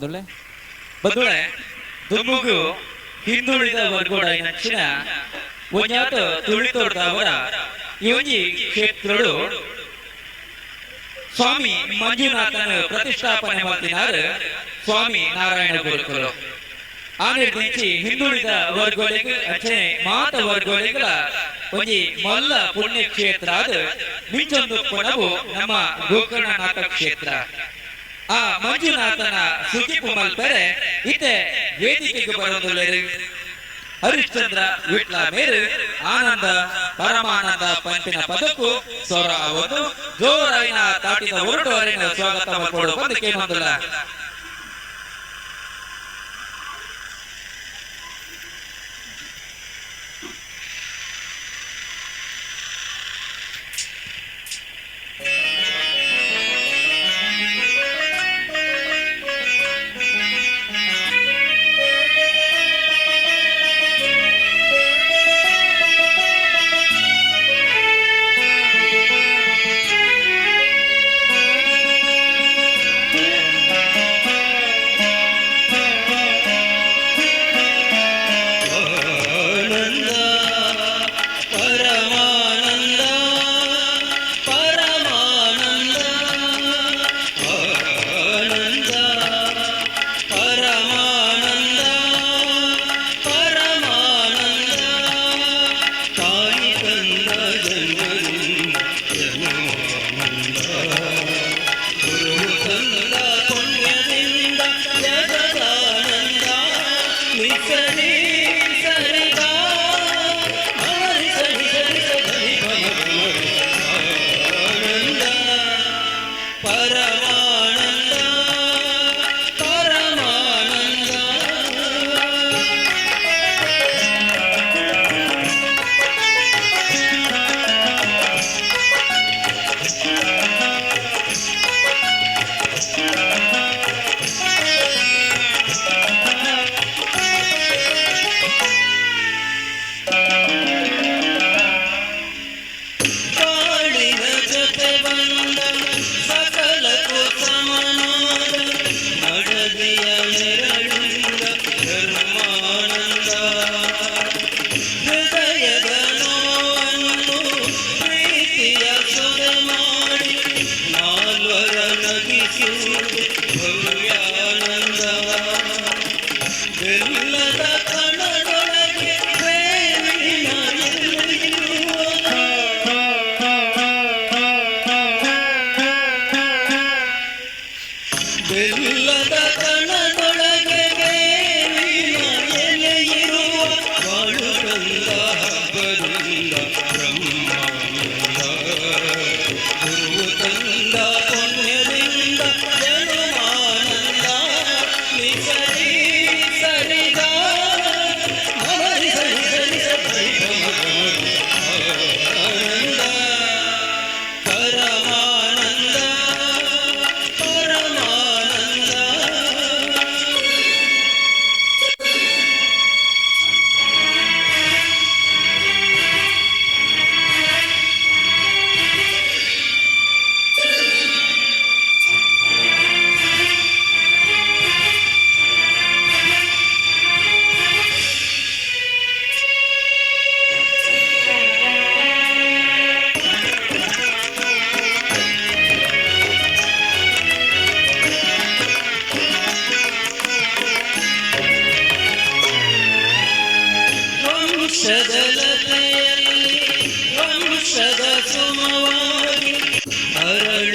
ಬಂದುಳೆ ಬದುಳೆ ದುಮ್ಮುಗು ಹಿಂದುಳಿದ ವರ್ಗೋಡ ನಕ್ಷಿನ ಒಂಜಾತ ತುಳಿತೋಡ್ದವರ ಯೋಜಿ ಕ್ಷೇತ್ರಗಳು. ಸ್ವಾಮಿ ಮಂಜುನಾಥನ ಪ್ರತಿಷ್ಠಾಪನೆ ಮಾಡ್ತಿದ್ದಾರೆ ಸ್ವಾಮಿ ನಾರಾಯಣ ಗುರುಕುಲು. ನಿರ್ಮಿಸಿ ಹಿಂದುಳಿದ ವರ್ಗಗಳಿಗೆ ಅಚ್ಚನೆ ಮಾತ ವರ್ಗಗಳಿಗಳ ಒಂಜಿ ಮಲ್ಲ ಪುಣ್ಯ ಕ್ಷೇತ್ರ ಅದು ಮಿಂಚೊಂದು ಕೊಡವು ನಮ್ಮ ಗೋಕರ್ಣನಾಥ ಕ್ಷೇತ್ರ. ಆ ಮಂಜುನಾಥನ ಸುಖಿಪು ಮಲ್ಪರೆ ಇತ್ತೆ ವೇದಿಕೆಗೆ ಬರೋದು ಹರಿಶ್ಚಂದ್ರ ವಿಟ್ಲ ಮೇರು ಆನಂದ ಪರಮಾನಂದ ಪಂಪಿನ ಪದಕ್ಕೂ ಸೌರ ಅವರು ಜೋರಾಯಿನ ತಾಟಿದ ಅರಿನ ಸ್ವಾಗತ ಮಾಡ್ಕೊಂಡು ಬಂದು ಪರಮಾನಂದ Thank you. ಪರಮಾನಂದ ವಂಶದ ಲತೆಯಲ್ಲಿ ವಂಶದ ಸುಮವಾಗಿ ಹರಡುವ